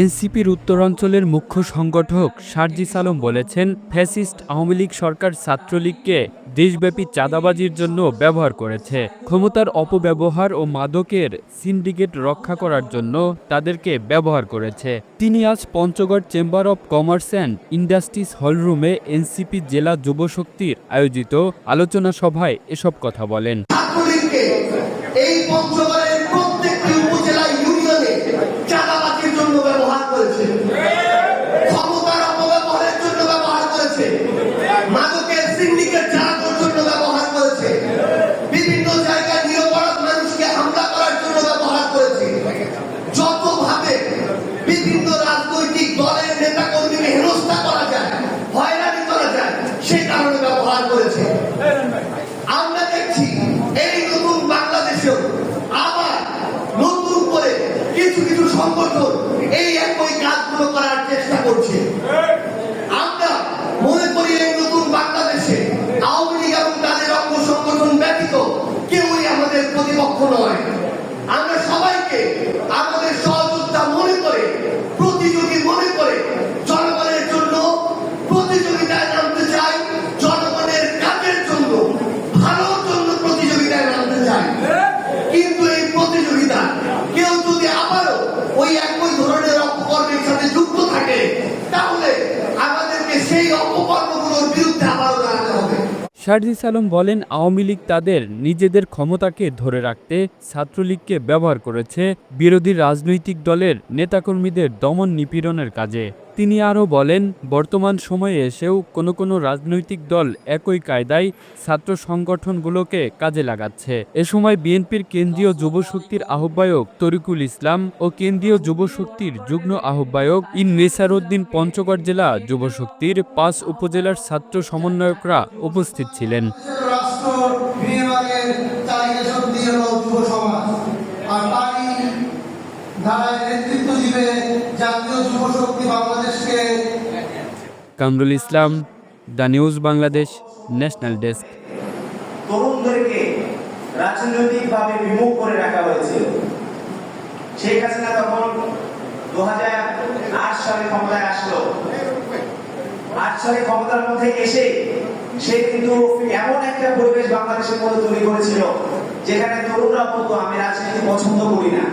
এনসিপির উত্তরাঞ্চলের মুখ্য সংগঠক সার্জিস আলম বলেছেন, ফ্যাসিস্ট আওয়ামী লীগ সরকার ছাত্রলীগকে দেশব্যাপী চাঁদাবাজির জন্য ব্যবহার করেছে। ক্ষমতার অপব্যবহার ও মাদকের সিন্ডিকেট রক্ষা করার জন্য তাদেরকে ব্যবহার করেছে। তিনি আজ Panchagarh chamber of commerce and industries হলরুমে NCP জেলা যুবশক্তির আয়োজিত আলোচনা সভায় এসব কথা বলেন। এই পঞ্চগড়ের প্রত্যেকটি উপজেলা ইউনিয়নে বিভিন্ন রাজনৈতিক দলের নেতা কর্মীকে হেনস্থা করা যায়, হয়রানি করা যায়, সে কারণে ব্যবহার করেছে। আমরা দেখছি এই নতুন বাংলাদেশেও আবার নতুন করে কিছু কিছু সংগঠন এই একই কাজগুলো করার চেষ্টা করছে। আমরা মনে করি এই নতুন বাংলাদেশে আওয়ামী লীগ এবং তাদের অঙ্গ সংগঠন ব্যতীত কেউই আমাদের প্রতিপক্ষ নয়। আমরা সবাইকে আমাদের সহযোদ্ধা মনে করে প্রতিযোগী মনে করে জনগণের জন্য প্রতিযোগিতায় নামতে চাই জনগণের কাজের জন্য ভালোর জন্য প্রতিযোগিতায় নামতে চাই কিন্তু এই প্রতিযোগিতা কেউ যদি আবারও ওই একই ধরনের অপকর্মের সাথে যুক্ত থাকে, তাহলে আমাদেরকে সেই অপকর্মগুলোর বিরুদ্ধে আবারও দাঁড়াতে হবে। শারজিস আলম বলেন, আওয়ামী লীগ তাদের নিজেদের ক্ষমতাকে ধরে রাখতে ছাত্রলীগকে ব্যবহার করেছে বিরোধী রাজনৈতিক দলের নেতাকর্মীদের দমন নিপীড়নের কাজে। তিনি আরও বলেন, বর্তমান সময়ে এসেও কোনো কোনো রাজনৈতিক দল একই কায়দায় ছাত্র সংগঠনগুলোকে কাজে লাগাচ্ছে। এ সময় বিএনপির কেন্দ্রীয় যুবশক্তির আহ্বায়ক তরিকুল ইসলাম ও কেন্দ্রীয় যুবশক্তির যুগ্ম আহ্বায়ক ইন নেসারউদ্দিন পঞ্চগড় জেলা যুবশক্তির পাঁচ উপজেলার ছাত্র সমন্বয়করা উপস্থিত ছিলেন। নেতৃত্ব দিবে জাতীয় যুব শক্তি বাংলাদেশকে Kamrul Islam the news Bangladesh national desk. তরুণদেরকে রাজনৈতিকভাবে বিমুখ করে রাখা হয়েছিল শেখ হাসিনা তখন দু আট সালে ক্ষমতায় আসলো। আট সালে ক্ষমতার মধ্যে এসে সে কিন্তু এমন একটা পরিবেশ বাংলাদেশের মধ্যে তৈরি করেছিল যেখানে তরুণরা বলতো আমি রাজনীতি পছন্দ করি না।